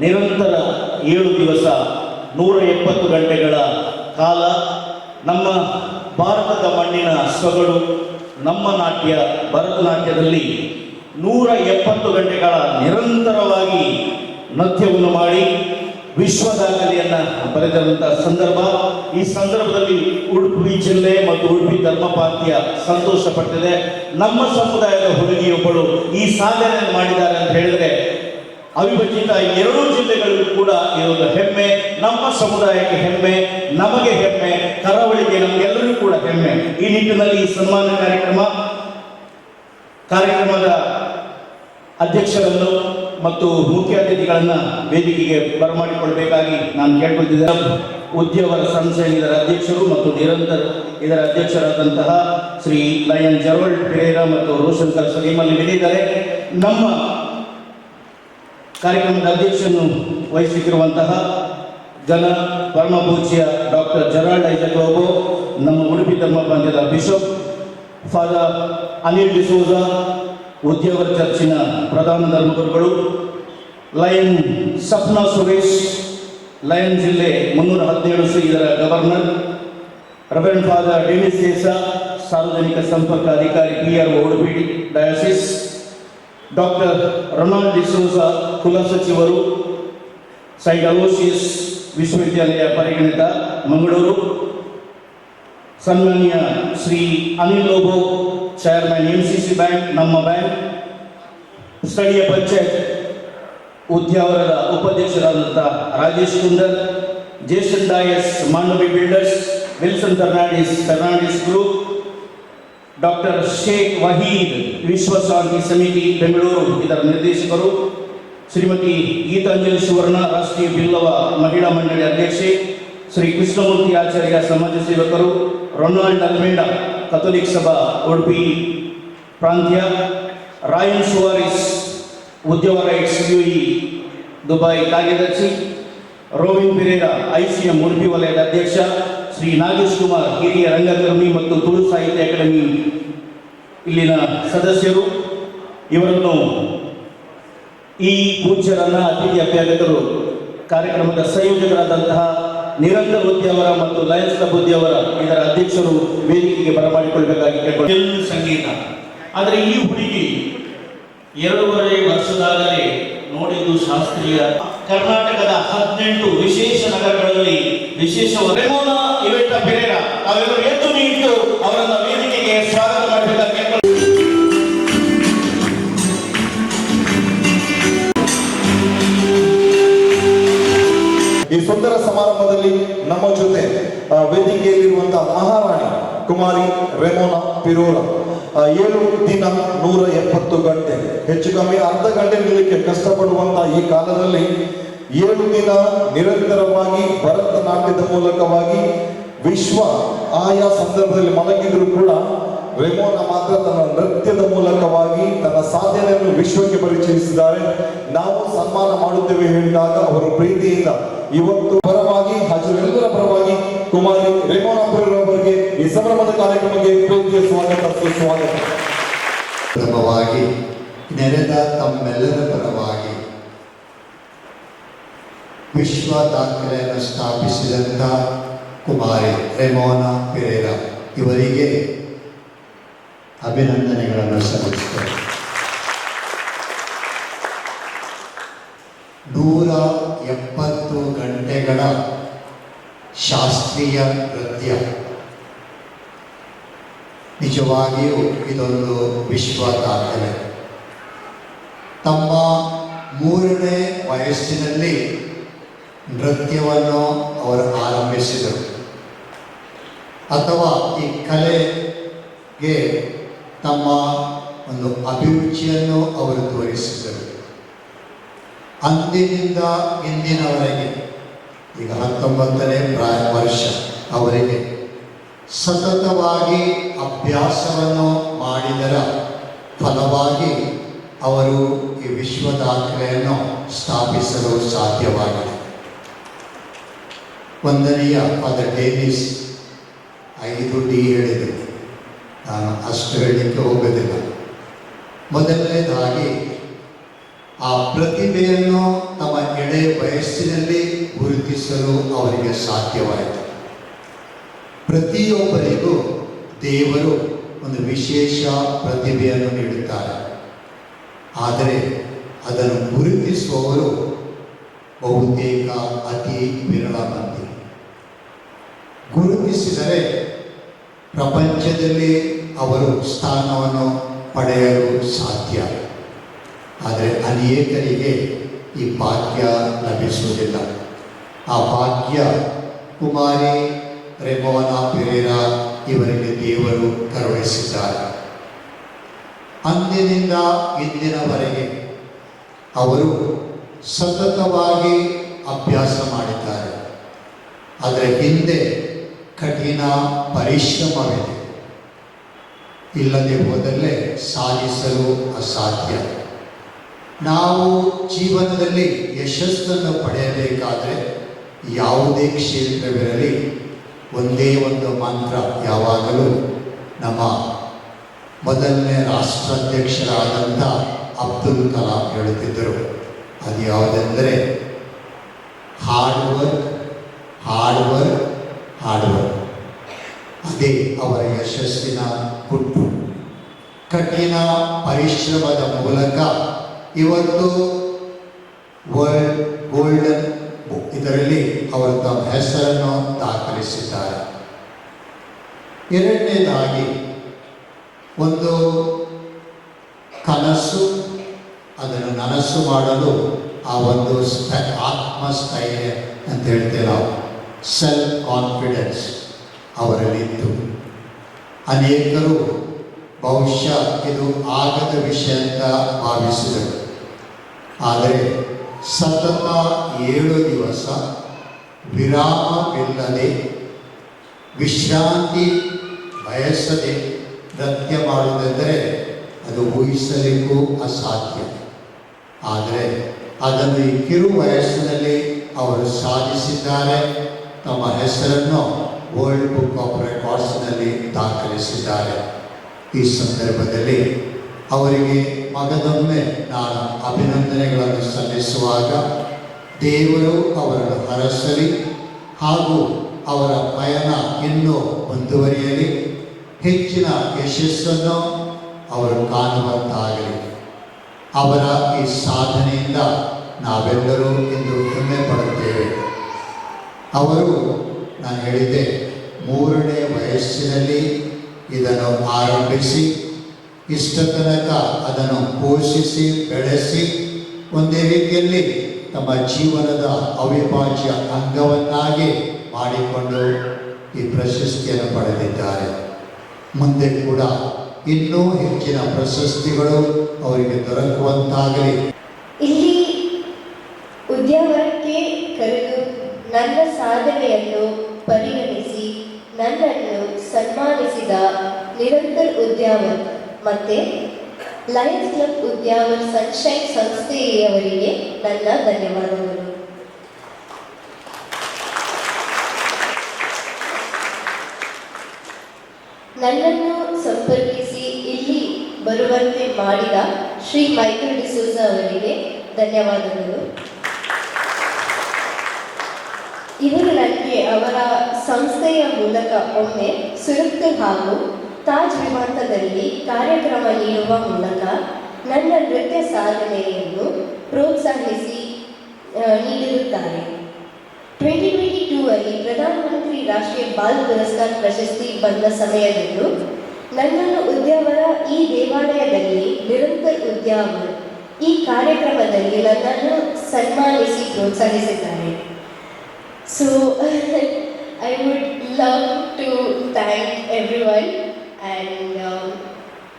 ನಿರಂತರ ಏಳು ದಿವಸ ನೂರ ಎಪ್ಪತ್ತು ಗಂಟೆಗಳ ಕಾಲ ನಮ್ಮ ಭಾರತದ ಮಣ್ಣಿನ ಸೊಗಡು, ನಮ್ಮ ನಾಟ್ಯ, ಭರತನಾಟ್ಯದಲ್ಲಿ ನೂರ ಎಪ್ಪತ್ತು ಗಂಟೆಗಳ ನಿರಂತರವಾಗಿ ನೃತ್ಯವನ್ನು ಮಾಡಿ ವಿಶ್ವ ದಾಖಲೆಯನ್ನು ಸಂದರ್ಭ. ಈ ಸಂದರ್ಭದಲ್ಲಿ ಉಡುಪಿ ಜಿಲ್ಲೆ ಮತ್ತು ಉಡುಪಿ ಧರ್ಮಪಾತ್ಯ ಸಂತೋಷ ಪಟ್ಟಿದೆ ನಮ್ಮ ಸಮುದಾಯದ ಹುಡುಗಿಯೊಬ್ಬಳು ಈ ಸಾಧನೆಯನ್ನು ಮಾಡಿದ್ದಾರೆ ಅಂತ ಹೇಳಿದ್ರೆ ಅವಿಭಜಿತ ಎರಡೂ ಜಿಲ್ಲೆಗಳಿಗೂ ಕೂಡ ಇರೋದು ಹೆಮ್ಮೆ, ನಮ್ಮ ಸಮುದಾಯಕ್ಕೆ ಹೆಮ್ಮೆ, ನಮಗೆ ಹೆಮ್ಮೆ, ಕರಾವಳಿಗೆ ನಮಗೆಲ್ಲರಿಗೂ ಕೂಡ ಹೆಮ್ಮೆ. ಈ ನಿಟ್ಟಿನಲ್ಲಿ ಈ ಸನ್ಮಾನ ಕಾರ್ಯಕ್ರಮ, ಕಾರ್ಯಕ್ರಮದ ಅಧ್ಯಕ್ಷರನ್ನು ಮತ್ತು ಮುಖ್ಯ ಅತಿಥಿಗಳನ್ನು ವೇದಿಕೆಗೆ ಬರಮಾಡಿಕೊಳ್ಬೇಕಾಗಿ ನಾನು ಕೇಳ್ಕೊಳ್ತಿದ್ದೇನೆ. ಉದ್ಯೋಗದ ಸಂಸ್ಥೆ ಇದರ ಅಧ್ಯಕ್ಷರು ಮತ್ತು ನಿರಂತರ ಇದರ ಅಧ್ಯಕ್ಷರಾದಂತಹ ಶ್ರೀ ಲಯನ್ ಜರೋಲ್ಡ್ ಪೆರೇರಾ ಮತ್ತು ರೋಶನ್ ಸಲೀಮಲ್ಲಿ ನಡೆದಿದ್ದಾರೆ ನಮ್ಮ ಕಾರ್ಯಕ್ರಮದ ಅಧ್ಯಕ್ಷನ್ನು ವಹಿಸುತ್ತಿರುವಂತಹ ಜನ ಪರಮಪೂಜ್ಯ ಡಾಕ್ಟರ್ ಜರಾಲ್ಡ್ ಐಜಕ್ ಬಾಬು, ನಮ್ಮ ಉಡುಪಿ ಧರ್ಮ ಪಂದ್ಯದ ಬಿಷಪ್ ಫಾದರ್ ಅನಿಲ್ ಡಿಸೋಜ, ಉದ್ಯೋಗ ಚರ್ಚಿನ ಪ್ರಧಾನ ಧರ್ಮಗುರುಗಳು, ಲಯನ್ ಸಪ್ನಾ ಸುರೇಶ್, ಲಯನ್ ಜಿಲ್ಲೆ ಮುನ್ನೂರ ಹದಿನೇಳು ಸಿ ಇದರ ಗವರ್ನರ್, ರೆವರೆಂಡ್ ಫಾದರ್ ಡೆನಿಸ್ ಸಾರ್ವಜನಿಕ ಸಂಪರ್ಕ ಅಧಿಕಾರಿ P R Udupi diocese doctor Ronald D'Souza ಕುಲಸಚಿವರು side Aloysius ವಿಶ್ವವಿದ್ಯಾಲಯ ಪರಿಗಣಿತ ಮಂಗಳೂರು ಸನ್ಮಾನ್ಯ Shri Anil Lobo chairman M C C bank ನಮ್ಮ ಬ್ಯಾಂಕ್ ಸ್ಥಳೀಯ panchayat ಉದ್ಯಾವರದ ಉಪಾಧ್ಯಕ್ಷರಾದಂಥ Rajesh Kundar Jason Dias Mandavi builders Wilson Fernandes Fernandes group doctor Sheikh Waheed Vishwashanti Samiti, Bengaluru. ಇದರ ನಿರ್ದೇಶಕರು ಶ್ರೀಮತಿ ಗೀತಾಂಜಲಿ ಸುವರ್ಣ, ರಾಷ್ಟ್ರೀಯ ಬಿಲ್ಲವ ಮಹಿಳಾ ಮಂಡಳಿ ಅಧ್ಯಕ್ಷೆ ಶ್ರೀ ಕೃಷ್ಣಮೂರ್ತಿ ಆಚಾರ್ಯ ಸಮಾಜ ಸೇವಕರು, ರೊನಾಲ್ಡ್ ಅಲ್ಮೇಡ ಕಥೋಲಿಕ್ ಸಭಾ, ಉಡುಪಿ ಪ್ರಾಂತ್ಯ ರಾಯನ್ ಸುವಾರಿಸ್ ಉದ್ಯೋಗ ರೈಟ್ಸ್ ಯುಇ ದುಬೈ ಕಾರ್ಯದರ್ಶಿ ರೋವಿನ್ ಪೆರೇರಾ ಐಸಿಎಂ, ಉಡುಪಿ ವಲಯದ ಅಧ್ಯಕ್ಷ ಶ್ರೀ ನಾಗೇಶ್ ಕುಮಾರ್ ಹಿರಿಯ ರಂಗಕರ್ಮಿ ಮತ್ತು ತುಳು ಸಾಹಿತ್ಯ ಅಕಾಡೆಮಿ ಇಲ್ಲಿನ ಸದಸ್ಯರು, ಇವರನ್ನು ಈ ಪೂಜ್ಯರನ್ನ ಅತಿಥಿ ಅಭ್ಯಾಗತರು ಕಾರ್ಯಕ್ರಮದ ಸಂಯೋಜಕರಾದಂತಹ ನಿರಂತರ ಬುದ್ಧಿಯವರ ಮತ್ತು ಲಯನ್ಸ್ ಬುದ್ಧಿಯವರ ಇದರ ಅಧ್ಯಕ್ಷರು ವೇದಿಕೆಗೆ ಬರಮಾಡಿಕೊಳ್ಬೇಕಾಗಿ ಕೇಳ್ಕೊಂಡು ಸಂಗೀತ. ಆದರೆ ಈ ಹುಡುಗಿ ಎರಡೂವರೆ ವರ್ಷದಾಗಲೇ ನೋಡಿದ್ದು ಶಾಸ್ತ್ರೀಯ ಕರ್ನಾಟಕದ ಹದಿನೆಂಟು ವಿಶೇಷ ನಗರಗಳಲ್ಲಿ ವಿಶೇಷ ಇವೆಂಟ ವೇದಿಕೆಗೆ ಸ್ವಾಗತ ಈ ಸುಂದರ ಸಮಾರಂಭದಲ್ಲಿ ನಮ್ಮ ಜೊತೆ ವೇದಿಕೆಯಲ್ಲಿರುವಂತಹ ಮಹಾರಾಣಿ ಕುಮಾರಿ ರೆಮೋನಾ ಪಿರೋರ. ಆ, ಏಳು ದಿನ ನೂರ ಎಪ್ಪತ್ತು ಗಂಟೆ. ಹೆಚ್ಚು ಕಮ್ಮಿ ಅರ್ಧ ಗಂಟೆ ನಿಲ್ಲಕ್ಕೆ ಕಷ್ಟಪಡುವಂತ ಈ ಕಾಲದಲ್ಲಿ ಏಳು ದಿನ ನಿರಂತರವಾಗಿ ಭರತನಾಟ್ಯದ ಮೂಲಕವಾಗಿ ವಿಶ್ವ ಆಯಾ ಸಂದರ್ಭದಲ್ಲಿ ಮಲಗಿದ್ರು ಕೂಡ ರೆಮೋನ ಮಾತ್ರ ತನ್ನ ನೃತ್ಯದ ಮೂಲಕವಾಗಿ ತನ್ನ ಸಾಧನೆಯನ್ನು ವಿಶ್ವಕ್ಕೆ ಪರಿಚಯಿಸಿದ್ದಾರೆ. ನಾವು ಸನ್ಮಾನ ಮಾಡುತ್ತೇವೆ ಹೇಳಿದಾಗ ಅವರು ಪ್ರೀತಿಯಿಂದ ಇವತ್ತು ಪರವಾಗಿ ಹಾಗೂ ಎಲ್ಲರ ಪರವಾಗಿ ಕುಮಾರಿ ರೆಮೋನ ಈ ಸಂಭ್ರಮದ ಕಾರ್ಯಕ್ರಮಕ್ಕೆ ಪ್ರೀತಿಯ ಸ್ವಾಗತ, ಸುಸ್ವಾಗತ. ಪ್ರಥಮವಾಗಿ ನೆರೆದ ತಮ್ಮೆಲ್ಲರ ಪರವಾಗಿ ವಿಶ್ವ ದಾಖಲೆಯನ್ನು ಸ್ಥಾಪಿಸಿದಂಥ ಕುಮಾರಿ ರೆಮೋನಾ ಪೆರೇರ ಇವರಿಗೆ ಅಭಿನಂದನೆಗಳನ್ನು ಸಲ್ಲಿಸುತ್ತೇನೆ ನೂರ ಎಪ್ಪತ್ತು ಗಂಟೆಗಳ ಶಾಸ್ತ್ರೀಯ ನೃತ್ಯ. ನಿಜವಾಗಿಯೂ ಇದೊಂದು ವಿಶ್ವ ದಾಖಲೆ ತಮ್ಮ ಮೂರನೇ ವಯಸ್ಸಿನಲ್ಲಿ ನೃತ್ಯವನ್ನು ಅವರು ಆರಂಭಿಸಿದರು. ಅಥವಾ ಈ ಕಲೆಗೆ ತಮ್ಮ ಒಂದು ಅಭಿರುಚಿಯನ್ನು ಅವರು ತೋರಿಸಿದರು. ಅಂದಿನಿಂದ ಇಂದಿನವರೆಗೆ ಈಗ ಹತ್ತೊಂಬತ್ತನೇ ಪ್ರಾಯ ವರ್ಷ. ಅವರಿಗೆ ಸತತವಾಗಿ ಅಭ್ಯಾಸವನ್ನು ಮಾಡಿದರ ಫಲವಾಗಿ ಅವರು ಈ ವಿಶ್ವ ದಾಖಲೆಯನ್ನು ಸ್ಥಾಪಿಸಲು ಸಾಧ್ಯವಾಗಿದೆ. ಒಂದನೆಯ ಪದ ಡೇವಿಸ್ ಐದು ಡಿ ಹೇಳಿದರು ನಾನು ಅಷ್ಟು ಹೇಳಲಿಕ್ಕೆ ಹೋಗೋದಿಲ್ಲ. ಮೊದಲನೇದಾಗಿ, ಆ ಪ್ರತಿಭೆಯನ್ನು ತಮ್ಮ ಎಳೆ ವಯಸ್ಸಿನಲ್ಲಿ ಗುರುತಿಸಲು ಅವರಿಗೆ ಸಾಧ್ಯವಾಯಿತು. ಪ್ರತಿಯೊಬ್ಬರಿಗೂ ದೇವರು ಒಂದು ವಿಶೇಷ ಪ್ರತಿಭೆಯನ್ನು ನೀಡುತ್ತಾರೆ. ಆದರೆ ಅದನ್ನು ಗುರುತಿಸುವವರು ಬಹುತೇಕ ಅತಿ ವಿರಳ ಮಂದಿ. ಗುರುತಿಸಿದರೆ ಪ್ರಪಂಚದಲ್ಲಿ ಅವರು ಸ್ಥಾನವನ್ನು ಪಡೆಯಲು ಸಾಧ್ಯ. ಆದರೆ ಅನೇಕರಿಗೆ ಈ ಭಾಗ್ಯ ಲಭಿಸುವುದಿಲ್ಲ. ಆ ಭಾಗ್ಯ ಕುಮಾರಿ ರೆಮೋನಾ ಪೆರೇರ, ಇವರಿಗೆ ದೇವರು ಕರುಣಿಸಿದ್ದಾರೆ. ಅಂದಿನಿಂದ ಇಂದಿನವರೆಗೆ ಅವರು ಸತತವಾಗಿ ಅಭ್ಯಾಸ ಮಾಡಿದ್ದಾರೆ. ಅದರ ಹಿಂದೆ ಕಠಿಣ ಪರಿಶ್ರಮವಿದೆ. ಇಲ್ಲದೆ ಹೋದಲ್ಲೇ ಸಾಧಿಸಲು ಅಸಾಧ್ಯ. ನಾವು ಜೀವನದಲ್ಲಿ ಯಶಸ್ಸನ್ನು ಪಡೆಯಬೇಕಾದರೆ ಯಾವುದೇ ಕ್ಷೇತ್ರವಿರಲಿ ಒಂದೇ ಒಂದು ಮಂತ್ರ ಯಾವಾಗಲೂ ನಮ್ಮ ಮೊದಲನೇ ರಾಷ್ಟ್ರಾಧ್ಯಕ್ಷರಾದಂಥ ಅಬ್ದುಲ್ ಕಲಾಂ ಹೇಳುತ್ತಿದ್ದರು. ಅದು ಯಾವುದೆಂದರೆ hard work hard work hard work ಅದೇ ಅವರ ಯಶಸ್ಸಿನ ಹುಟ್ಟು ಕಠಿಣ ಪರಿಶ್ರಮದ ಮೂಲಕ ಇವತ್ತು ವರ್ಲ್ಡ್ ಗೋಲ್ಡನ್ ಇದರಲ್ಲಿ ಅವರು ತಮ್ಮ ಹೆಸರನ್ನು ದಾಖಲಿಸಿದ್ದಾರೆ. ಎರಡನೇದಾಗಿ, ಒಂದು ಕನಸು, ಅದನ್ನು ನನಸು ಮಾಡಲು ಆ ಒಂದು ಸ್ಥ, ಆತ್ಮಸ್ಥೈರ್ಯ ಅಂತ ಹೇಳ್ತೇವೆ ನಾವು. ಸೆಲ್ಫ್ ಕಾನ್ಫಿಡೆನ್ಸ್ ಅವರಲ್ಲಿತ್ತು. ಅನೇಕರು ಬಹುಶಃ ಇದು ಆಗದ ವಿಷಯ ಅಂತ ಭಾವಿಸಿದರು. ಆದರೆ ಸತತ ಏಳು ದಿವಸ ವಿರಾಮವಿಲ್ಲದೆ ವಿಶ್ರಾಂತಿ ಬಯಸದೆ ನೃತ್ಯ ಮಾಡುವುದೆಂದರೆ ಅದು ಊಹಿಸಲಿಕ್ಕೂ ಅಸಾಧ್ಯ. ಆದರೆ ಅದನ್ನು ಕಿರು ವಯಸ್ಸಿನಲ್ಲಿ ಅವರು ಸಾಧಿಸಿದ್ದಾರೆ. ತಮ್ಮ ಹೆಸರನ್ನು ವರ್ಲ್ಡ್ ಬುಕ್ ಆಫ್ ರೆಕಾರ್ಡ್ಸ್ನಲ್ಲಿ ದಾಖಲಿಸಿದ್ದಾರೆ. ಈ ಸಂದರ್ಭದಲ್ಲಿ ಅವರಿಗೆ ಮಗದೊಮ್ಮೆ ನಾನು ಅಭಿನಂದನೆಗಳನ್ನು ಸಲ್ಲಿಸುವಾಗ ದೇವರು ಅವರನ್ನು ಹರಸಲಿ ಹಾಗೂ ಅವರ ಪಯಣ ಇನ್ನೂ ಮುಂದುವರಿಯಲಿ. ಹೆಚ್ಚಿನ ಯಶಸ್ಸನ್ನು ಅವರು ಕಾಣುವಂತಾಗಲಿ. ಅವರ ಈ ಸಾಧನೆಯಿಂದ ನಾವೆಲ್ಲರೂ ಇಂದು ಹೆಮ್ಮೆ ಪಡುತ್ತೇವೆ ಅವರು, ನಾನು ಹೇಳಿದೆ ಮೂರನೇ ವಯಸ್ಸಿನಲ್ಲಿ ಇದನ್ನು ಆರಂಭಿಸಿ ಇಷ್ಟ ತನಕ ಅದನ್ನು ಪೋಷಿಸಿ, ಬೆಳೆಸಿ ಒಂದೇ ರೀತಿಯಲ್ಲಿ ತಮ್ಮ ಜೀವನದ ಅವಿಭಾಜ್ಯ ಅಂಗವನ್ನಾಗಿ ಮಾಡಿಕೊಂಡು ಈ ಪ್ರಶಸ್ತಿಯನ್ನು ಪಡೆದಿದ್ದಾರೆ. ಮುಂದೆ ಕೂಡ ಇನ್ನೂ ಹೆಚ್ಚಿನ ಪ್ರಶಸ್ತಿಗಳು ಅವರಿಗೆ ದೊರಕುವಂತಾಗಲಿ. ಇಲ್ಲಿ ಉದ್ಯಮಕ್ಕೆ ಕರೆದು ನನ್ನ ಸಾಧನೆಯನ್ನು ಪರಿಗಣಿಸಿ ನನ್ನನ್ನು ಸನ್ಮಾನಿಸಿದ ನಿರಂತರ ಉದ್ಯಾವರ್ ಮತ್ತೆ ಲಯನ್ಸ್ ಕ್ಲಬ್ ಉದ್ಯಾನ ಸನ್ಶೈನ್ ಸಂಸ್ಥೆಯವರಿಗೆ ನನ್ನ ಧನ್ಯವಾದಗಳು. ನನ್ನನ್ನು ಸಂಪರ್ಕಿಸಿ ಇಲ್ಲಿ ಬರುವಂತೆ ಮಾಡಿದ ಶ್ರೀ ಮೈಕಲ್ ಡಿಸೋಜ ಅವರಿಗೆ ಧನ್ಯವಾದಗಳು. ಇವರು ನನಗೆ ಅವರ ಸಂಸ್ಥೆಯ ಮೂಲಕ ಒಮ್ಮೆ ಸುರಕ್ತ ಹಾಗೂ ತಾಜ್ ವಿಮಾನದಲ್ಲಿ ಕಾರ್ಯಕ್ರಮ ನೀಡುವ ಮೂಲಕ ನನ್ನ ನೃತ್ಯ ಸಾಧನೆಯನ್ನು ಪ್ರೋತ್ಸಾಹಿಸಿ ನೀಡಿರುತ್ತಾರೆ. ಟ್ವೆಂಟಿ ಟ್ವೆಂಟಿ ಟೂ ಅಲ್ಲಿ ಪ್ರಧಾನಮಂತ್ರಿ ರಾಷ್ಟ್ರೀಯ ಬಾಲ ಪುರಸ್ಕಾರ ಪ್ರಶಸ್ತಿ ಬಂದ ಸಮಯದಲ್ಲೂ ನನ್ನನ್ನು ಉದ್ಯಾವರ ಈ ದೇವಾಲಯದಲ್ಲಿ ನಿರಂತರ ಉದ್ಯಾವ ಈ ಕಾರ್ಯಕ್ರಮದಲ್ಲಿ ನನ್ನನ್ನು ಸನ್ಮಾನಿಸಿ ಪ್ರೋತ್ಸಾಹಿಸಿದ್ದಾರೆ. So I would love to thank everyone And um,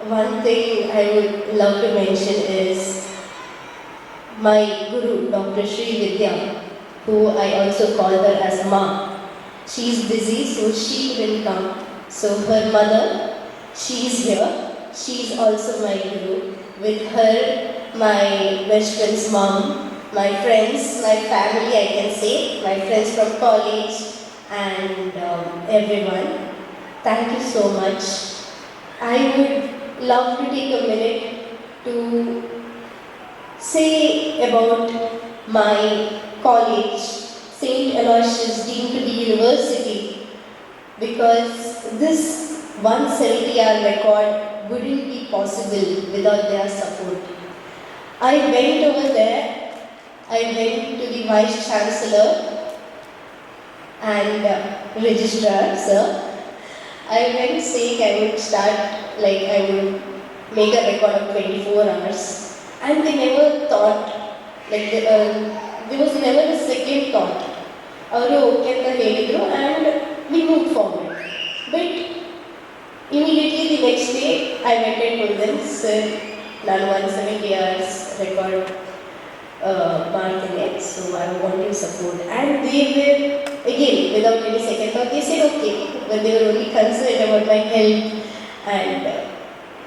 one thing I would love to mention is my guru, Dr. Sri Vidya, who I also call her as Ma. She's busy, so she will come. So her mother, she is here. She is also my guru. With her, my best friend's mom, my friends, my family, I can say, my friends from college, and um, everyone. Thank you so much. I would love to take a minute to say about my college, St. Aloysius Deemed to be University, because this 170 hour record wouldn't be possible without their support. I went over there, I went to the Vice Chancellor and uh, Registrar, sir. I went saying I would start, like I would make a record of 24 hours. And they never thought, like the, uh, there was never a second thought. ಅವರು okay ಅಂತ ಹೇಳಿದರು and we move forward but immediately the next day I went and told them sir ನಾನು one seventy hours record ಮಾಡ್ತೇನೆ so I want you support and they were again without any second thought they said okay when they were only concerned about my health and uh,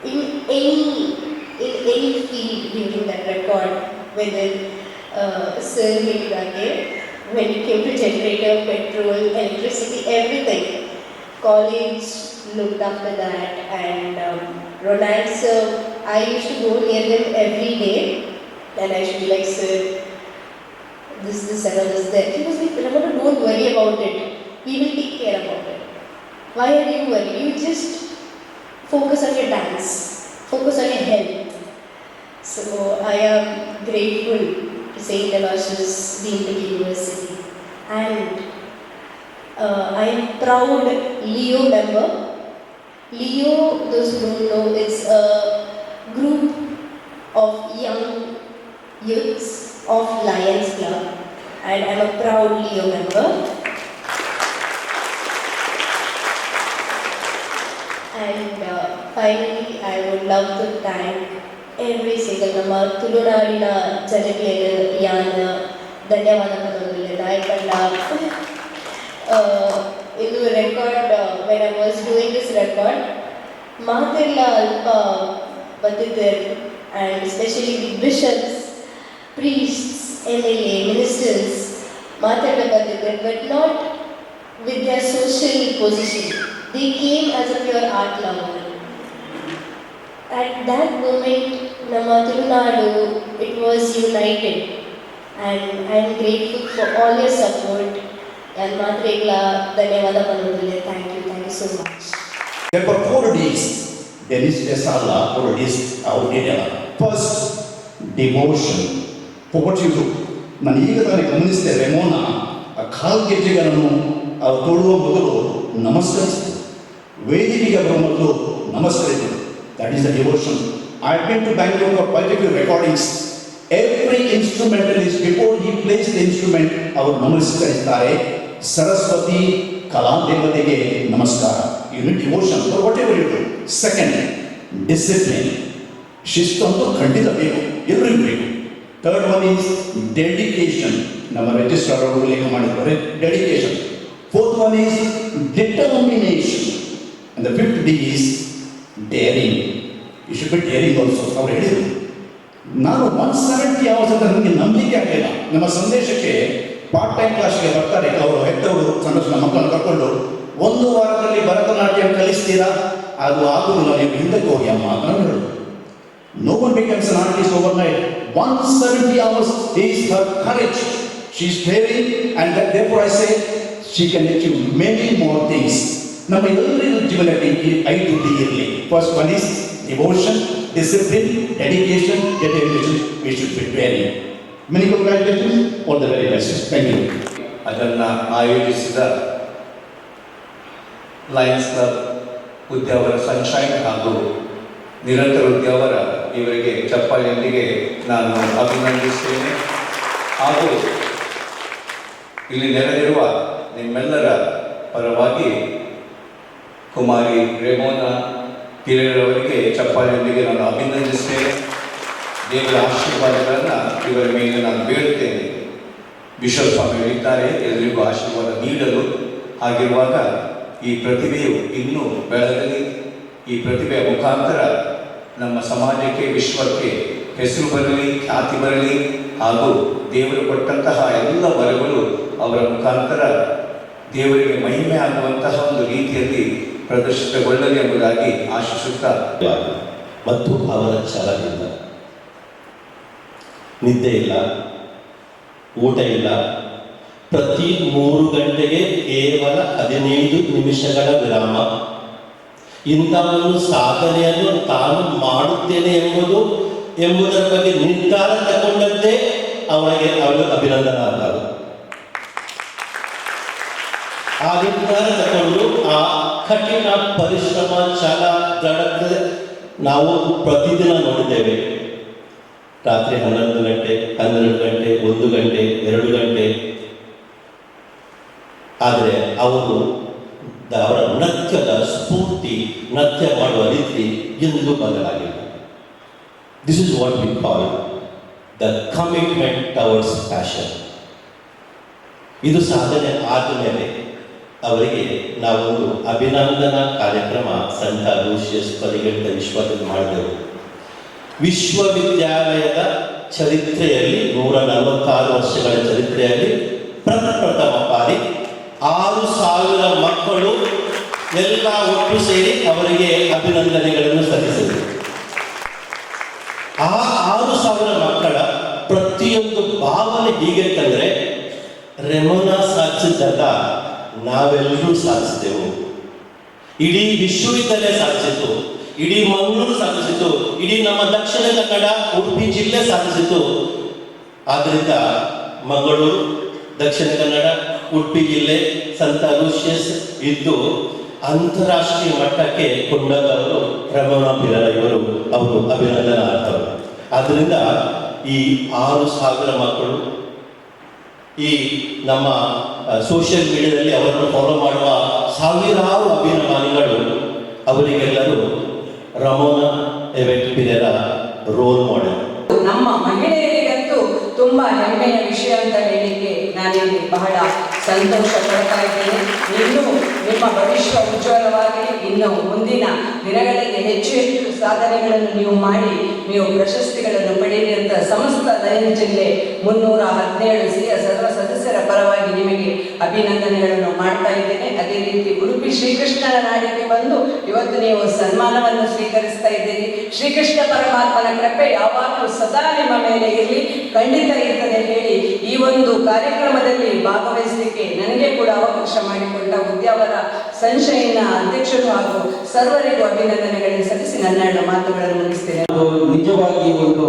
in any in any field during that record whether uh, sir Hindage, when it came to generator, petrol, electricity, everything, college looked after that and um, Ronald sir, I used to go near them every day and I should be like sir, this, this, and this, that. He was like, Ramana, don't worry about it. We will take care about it. Why are you worried? You just focus on your dance, focus on your health. So I am grateful to St. Aloysius Deemed University and uh, I am proud Leo member. Leo, those who don't know, is a group of young youths of Lions Club and I am a proud Leo member. And uh, finally, I would love to thank every single ನಮ್ಮ ತುಳುನಾಡಿನ ಜನಕ್ಕೆ ಯಾನ ಧನ್ಯವಾದಗಳು ನಾಯಕಂಡ ಇದು record when I was doing this record ಮಾತೆಲ್ಲ ಅಲ್ಪ ಬಂದಿದ್ದರು and especially the bishops priests MLA, ministers, Matadabadigan but not with their social position. They came as a pure art lover. At that moment, Nama it was united. And I am grateful for all your support. And Matregla, Dhanyavada Panudale, thank you, thank you so much. The Purpose there is a sala or out in First, devotion. Do. ನಾನು ಈಗ ತಾನೇ ಗಮನಿಸಿದೆ, ರೆಮೋನ, ಆ ಕಾಲ್ಗೆಜ್ಜೆಗಳನ್ನು ಅವರು ತೊಡುವ ಮೊದಲು ನಮಸ್ಕಾರ ವೇದಿಕೆಗೆ ಬರುವ ಮೊದಲು ನಮಸ್ಕರಿಸಿದರು. That is a devotion I to Bangalore for particular recordings every instrumentalist before he plays the instrument ಅವರು ನಮಸ್ಕರಿಸ್ತಾರೆ. ಸರಸ್ವತಿ ಕಲಾ ದೇವತೆಗೆ ನಮಸ್ಕಾರ. You need devotion for whatever you second discipline ಶಿಸ್ತಂತೂ ಖಂಡಿತ ಬೇಕು. ಎಲ್ರಿಗೂ ಬೇಕು. ಥರ್ಡ್ ಒನ್ ಈಸ್ ಡೆಡಿಕೇಶನ್ ನಮ್ಮ ರಿಜಿಸ್ಟ್ರಾರ್ ಅವರು ಉಲ್ಲೇಖ ಮಾಡಿದ್ದಾರೆ dedication fourth one is determination and the fifth D is daring you should be daring also ಅವ್ರು ಹೇಳಿದರು, ನಾನು ಒನ್ ಸೆವೆಂಟಿ ಅವರ್ಸ್ ಅಂತ ನನಗೆ ನಂಬಿಕೆ ಆಗಲಿಲ್ಲ. ನಮ್ಮ ಸಂದೇಶಕ್ಕೆ ಪಾರ್ಟ್ ಟೈಮ್ ಕ್ಲಾಸ್ಗೆ ಬರ್ತಾರೆ. ಅವರು ಹೆತ್ತವರು ಸಣ್ಣ ಮಕ್ಕಳನ್ನು ಕರ್ಕೊಂಡು, ಒಂದು ವಾರದಲ್ಲಿ ಭರತನಾಟ್ಯ ಕಲಿಸ್ತೀರಾ? ಅದು ಆಗುವುದಿಲ್ಲ ನೀವು ಹಿಂದಕ್ಕೆ ಹೋಗಿ ಅಮ್ಮ ಅಂತ ಹೇಳೋದು one becomes an over overnight. 170 hours is her courage. She's caring, and that, therefore I say she can achieve many more things. ನಮ್ಮ ಎಲ್ಲರಿಗೂ ಜೀವನದಲ್ಲಿ ಈ ಐದು ಡಿ ಇರಲಿ first one is devotion discipline dedication determination we should be very many congratulation all the very best thank you ಅದನ್ನು ಆಯೋಜಿಸಿದ Lions club Udyavara sunshine ಹಾಗೂ ನಿರಂತರ ಉದ್ಯಾವರ ಇವರಿಗೆ ಚಪ್ಪಾಳೆಯೊಂದಿಗೆ ನಾನು ಅಭಿನಂದಿಸ್ತೇನೆ ಹಾಗೂ ಇಲ್ಲಿ ನೆರೆದಿರುವ ನಿಮ್ಮೆಲ್ಲರ ಪರವಾಗಿ ಕುಮಾರಿ ರೇಮೋನ ಹಿರಿಯರವರಿಗೆ ಚಪ್ಪಾಳೆಯೊಂದಿಗೆ ನಾನು ಅಭಿನಂದಿಸ್ತೇನೆ ದೇವರ ಆಶೀರ್ವಾದಗಳನ್ನು ಇವರ ಮೇಲೆ ನಾನು ಬೇಡುತ್ತೇನೆ ವಿಶ್ವಸ್ವಾಮಿ ಹೇಳಿದ್ದಾರೆ, ಎಲ್ಲರಿಗೂ ಆಶೀರ್ವಾದ ನೀಡಲು. ಹಾಗಿರುವಾಗ ಈ ಪ್ರತಿಭೆಯು ಇನ್ನೂ ಬೆಳಗಲಿ. ಈ ಪ್ರತಿಭೆಯ ಮುಖಾಂತರ ನಮ್ಮ ಸಮಾಜಕ್ಕೆ, ವಿಶ್ವಕ್ಕೆ ಹೆಸರು ಬರಲಿ, ಖ್ಯಾತಿ ಬರಲಿ, ಹಾಗೂ ದೇವರು ಕೊಟ್ಟಂತಹ ಎಲ್ಲ ವರಗಳು ಅವರ ಮುಖಾಂತರ ದೇವರಿಗೆ ಮಹಿಮೆ ಆಗುವಂತಹ ಒಂದು ರೀತಿಯಲ್ಲಿ ಪ್ರದರ್ಶಿತಗೊಳ್ಳಲಿ ಎಂಬುದಾಗಿ ಆಶಿಸುತ್ತಾ. ಮತ್ತು ಅವರ ನಿದ್ದೆ ಇಲ್ಲ. ಊಟ ಇಲ್ಲ. ಪ್ರತಿ ಮೂರು ಗಂಟೆಗೆ ಕೇವಲ ಹದಿನೈದು ನಿಮಿಷಗಳ ವಿರಾಮ. ಇಂಥ ಒಂದು ಸಾಧನೆಯನ್ನು ತಾನು ಮಾಡುತ್ತೇನೆ ಎಂಬುದು, ಎಂಬುದರ ಬಗ್ಗೆ ನಿರ್ಧಾರ ತಗೊಂಡಂತೆ ಅವನಿಗೆ ಅವನು ಅಭಿನಂದನಾದರು ಆ ನಿರ್ಧಾರ ತಗೊಂಡು ಆ ಕಠಿಣ ಪರಿಶ್ರಮ, ಛಲ ದೃಢತೆ ನಾವು ಪ್ರತಿದಿನ ನೋಡಿದ್ದೇವೆ. ರಾತ್ರಿ ಹನ್ನೊಂದು ಗಂಟೆ, ಹನ್ನೆರಡು ಗಂಟೆ, ಒಂದು ಗಂಟೆ, ಎರಡು ಗಂಟೆ. ಆದರೆ ಅವರು ಅವರ ನೃತ್ಯದ ಸ್ಫೂರ್ತಿ, ನೃತ್ಯ ಮಾಡುವ ರೀತಿ ಎಂದಿಗೂ ಬದಲಾಗಿಲ್ಲ. This is what we call the commitment towards fashion ಇದು ಸಾಧನೆ ಆದ ಮೇಲೆ ಅವರಿಗೆ ನಾವೊಂದು ಅಭಿನಂದನಾ ಕಾರ್ಯಕ್ರಮ ಸಂತ ಲೂಷಿಯಸ್ ಪರಿಗಣಿತ ವಿಶ್ವದಲ್ಲಿ ಮಾಡಿದೆವು. ವಿಶ್ವವಿದ್ಯಾಲಯದ ಚರಿತ್ರೆಯಲ್ಲಿ ನೂರ ನಲವತ್ತಾರು ವರ್ಷಗಳ ಚರಿತ್ರೆಯಲ್ಲಿ ಪ್ರಥಮ ಬಾರಿ ಆರು ಸಾವಿರ ಎಲ್ಲ ಒಟ್ಟು ಸೇರಿ ಅವರಿಗೆ ಅಭಿನಂದನೆಗಳನ್ನು ಸಲ್ಲಿಸಿದೆ. ಆ ಆರು ಸಾವಿರ ಮಕ್ಕಳ ಪ್ರತಿಯೊಂದು ಭಾವನೆ ಹೀಗೆಂತಂದ್ರೆ ರೆಮೋನಾ ಸಾಧಿಸಿದಾಗ ನಾವೆಲ್ಲರೂ ಸಾಧಿಸಿದೆವು. ಇಡೀ ವಿಶ್ವವಿದ್ಯಾಲಯ ಸಾಧಿಸಿತು ಇಡೀ ಮಂಗಳೂರು ಸಾಧಿಸಿತು ಇಡೀ ನಮ್ಮ ದಕ್ಷಿಣ ಕನ್ನಡ, ಉಡುಪಿ ಜಿಲ್ಲೆ ಸಾಧಿಸಿತು ಆದ್ರಿಂದ ಮಂಗಳೂರು, ದಕ್ಷಿಣ ಕನ್ನಡ, ಉಡುಪಿ ಜಿಲ್ಲೆ, ಸಂತ ಲೂಷಿಯಸ್ ಇದ್ದು ಅಂತಾರಾಷ್ಟ್ರೀಯ ಮಟ್ಟಕ್ಕೆ ಕೊಂಡವರು ರಮಣ ಪಿರರ ಇವರು. ಅವರು ಅಭಿನಂದನಾರ್ಥರು ಆದ್ದರಿಂದ ಈ ಆರು ಸಾವಿರ ಮಕ್ಕಳು ಈ ನಮ್ಮ ಸೋಷಿಯಲ್ ಮೀಡಿಯಾದಲ್ಲಿ ಅವರನ್ನು ಫಾಲೋ ಮಾಡುವ ಸಾವಿರಾರು ಅಭಿಮಾನಿಗಳು ಅವರಿಗೆಲ್ಲರೂ ರಮೋನ ಎವೆಂಟ್ ಪಿರಿಯರ ರೋಲ್ ಮಾಡೆಲ್ ನಮ್ಮ ಮಹಿಳೆಯರಿಗಂತೂ ತುಂಬಾ ಹೆಮ್ಮೆಯ ವಿಷಯ ಅಂತ ಹೇಳಿಕೆ ನಾನಿಲ್ಲಿ ಬಹಳ ಸಂತೋಷ ಪಡ್ತಾ ಇದ್ದೇನೆ. ಇನ್ನು ನಿಮ್ಮ ಭವಿಷ್ಯ ಉಜ್ವಲವಾಗಿ, ಇನ್ನು ಮುಂದಿನ ದಿನಗಳಲ್ಲಿ ಹೆಚ್ಚು ಹೆಚ್ಚು ಸಾಧನೆಗಳನ್ನು ನೀವು ಮಾಡಿ, ನೀವು ಪ್ರಶಸ್ತಿಗಳನ್ನು ಪಡೆಯಲಿರುವಂಥ ಸಮಸ್ತ ಲಯನ್ ಜಿಲ್ಲೆ ಮುನ್ನೂರ ಹದಿನೇಳು ಸಿಯ ಸರ್ವ ಸದಸ್ಯರ ಪರವಾಗಿ ನಿಮಗೆ ಅಭಿನಂದನೆಗಳನ್ನು ಮಾಡ್ತಾ ಇದ್ದೇನೆ. ಅದೇ ರೀತಿ ಉಡುಪಿ ಶ್ರೀಕೃಷ್ಣನ ನಾಡಿಗೆ ಬಂದು ಇವತ್ತು ನೀವು ಸನ್ಮಾನವನ್ನು ಸ್ವೀಕರಿಸ್ತಾ ಇದ್ದೀರಿ. ಶ್ರೀಕೃಷ್ಣ ಪರಮಾತ್ಮನ ಕೃಪೆ ಯಾವಾಗಲೂ ಸದಾ ನಿಮ್ಮ ಮೇಲೆ ಇರಲಿ. ಖಂಡಿತ ಇರ್ತದೆ ಹೇಳಿ ಈ ಒಂದು ಕಾರ್ಯಕ್ರಮದಲ್ಲಿ ಭಾಗವಹಿಸಲಿಕ್ಕೆ ನನಗೆ ಕೂಡ ಅವಕಾಶ ಮಾಡಿಕೊಟ್ಟ ಉದ್ಯಾವರ ಸಂಶಯನ ಅಧ್ಯಕ್ಷರು ಹಾಗೂ ಸರ್ವರಿಗೂ ಅಭಿನಂದನೆಗಳನ್ನು ಸಲ್ಲಿಸಿ ನನ್ನ ಮಾತುಗಳನ್ನು ಮುಗಿಸ್ತೇನೆ. ನಿಜವಾಗಿ ಒಂದು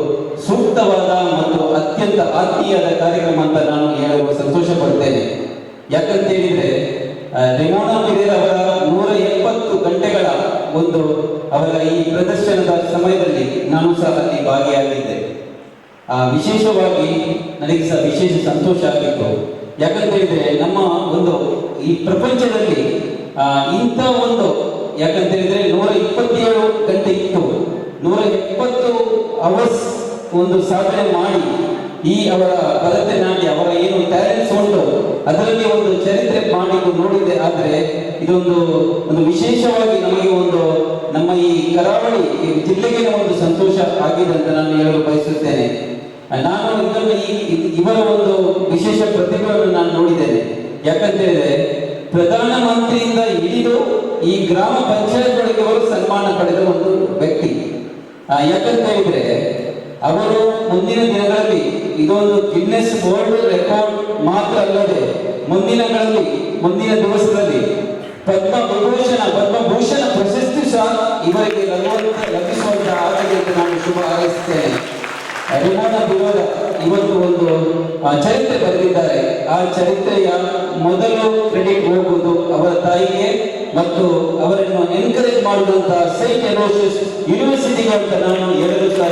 ಸೂಕ್ತವಾದ ಮತ್ತು ಅತ್ಯಂತ ಆತ್ಮೀಯದ ಕಾರ್ಯಕ್ರಮ ಅಂತ ನಾನು ಹೇಳಲು ಸಂತೋಷ ಪಡ್ತೇನೆ ಯಾಕಂತ ಹೇಳಿದ್ರೆ ಅವರ ನೂರ ಎಪ್ಪತ್ತು ಗಂಟೆಗಳ ಒಂದು ಅವರ ಈ ಪ್ರದರ್ಶನದ ಸಮಯದಲ್ಲಿ ನಾನು ಸಹ ಅಲ್ಲಿ ಭಾಗಿಯಾಗಿದ್ದೆ. ವಿಶೇಷವಾಗಿ ನನಗೆ ಸಹ ವಿಶೇಷ ಸಂತೋಷ ಆಗಿತ್ತು. ಯಾಕಂತ ಹೇಳಿದ್ರೆ ನಮ್ಮ ಒಂದು ಈ ಪ್ರಪಂಚದಲ್ಲಿ ಇಂಥ ಒಂದು, ಯಾಕಂತ ಹೇಳಿದ್ರೆ ನೂರ ಇಪ್ಪತ್ತೇಳು ಗಂಟೆ ಇತ್ತು. ನೂರ ಇಪ್ಪತ್ತು ಅವರ್ಸ್ ಒಂದು ಸಾಧನೆ ಮಾಡಿ ಈ ಅವರ ಭರತನಾಟ್ಯ ಅವರ ಏನು ಟ್ಯಾಲೆಂಟ್ಸ್ ಉಂಟು, ಅದರಲ್ಲಿ ಒಂದು ಚರಿತ್ರೆ ಮಾಡಿದ್ದು ನೋಡಿದೆ ಆದರೆ ಇದೊಂದು, ಒಂದು ವಿಶೇಷವಾಗಿ ನಮಗೆ ಒಂದು ನಮ್ಮ ಈ ಕರಾವಳಿ ಜಿಲ್ಲೆಗೆ ಒಂದು ಸಂತೋಷ ಆಗಿದೆ ಅಂತ ನಾನು ಹೇಳಲು ಬಯಸುತ್ತೇನೆ. ನಾನು ಇದನ್ನು ಈ, ಇವರ ಒಂದು ವಿಶೇಷ ಪ್ರತಿಭೆಯನ್ನು ನಾನು ನೋಡಿದ್ದೇನೆ. ಯಾಕಂತ ಹೇಳಿದ್ರೆ ಪ್ರಧಾನಮಂತ್ರಿಯಿಂದ ಹಿಡಿದು ಈ ಗ್ರಾಮ ಪಂಚಾಯತ್ ಒಳಗೆ ಅವರು ಸನ್ಮಾನ ಪಡೆದ ಒಂದು ವ್ಯಕ್ತಿ. ಯಾಕಂತ ಹೇಳಿದ್ರೆ ಅವರು ಮುಂದಿನ ದಿನಗಳಲ್ಲಿ ಇದೊಂದು ಗಿನ್ನೆಸ್ ವರ್ಲ್ಡ್ ರೆಕಾರ್ಡ್ ಮಾತ್ರ ಅಲ್ಲದೆ ಮುಂದಿನಗಳಲ್ಲಿ ಮುಂದಿನ ದಿವಸದಲ್ಲಿ ಪದ್ಮ ವಿಭೂಷಣ ಪದ್ಮಭೂಷಣ ಪ್ರಶಸ್ತಿ ಸಹ ಇವರಿಗೆ ಲಭಿಸುವಂತಹ ಆಗಿದೆ ಅಂತ ನಾನು ಶುಭ ಹಾರೈಸುತ್ತೇನೆ. ರಿಮೋನ ಬಿರೋದ ಇವತ್ತು ಒಂದು ಚರಿತ್ರೆ ಬರೆದಿದ್ದಾರೆ. ಆ ಚರಿತ್ರೆಯ ಮೊದಲು ಕ್ರೆಡಿಟ್ ಹೋಗುವುದು ಅವರ ತಾಯಿಗೆ ಮತ್ತು ಅವರನ್ನು ಎನ್ಕರೇಜ್ ಮಾಡುವಂತಹ ಸೈಂಟ್ ಎಲೋಸಿಯಸ್ ಯೂನಿವರ್ಸಿಟಿಗೆ ಅಂತ ನಾನು ಎರಡು ಸಹ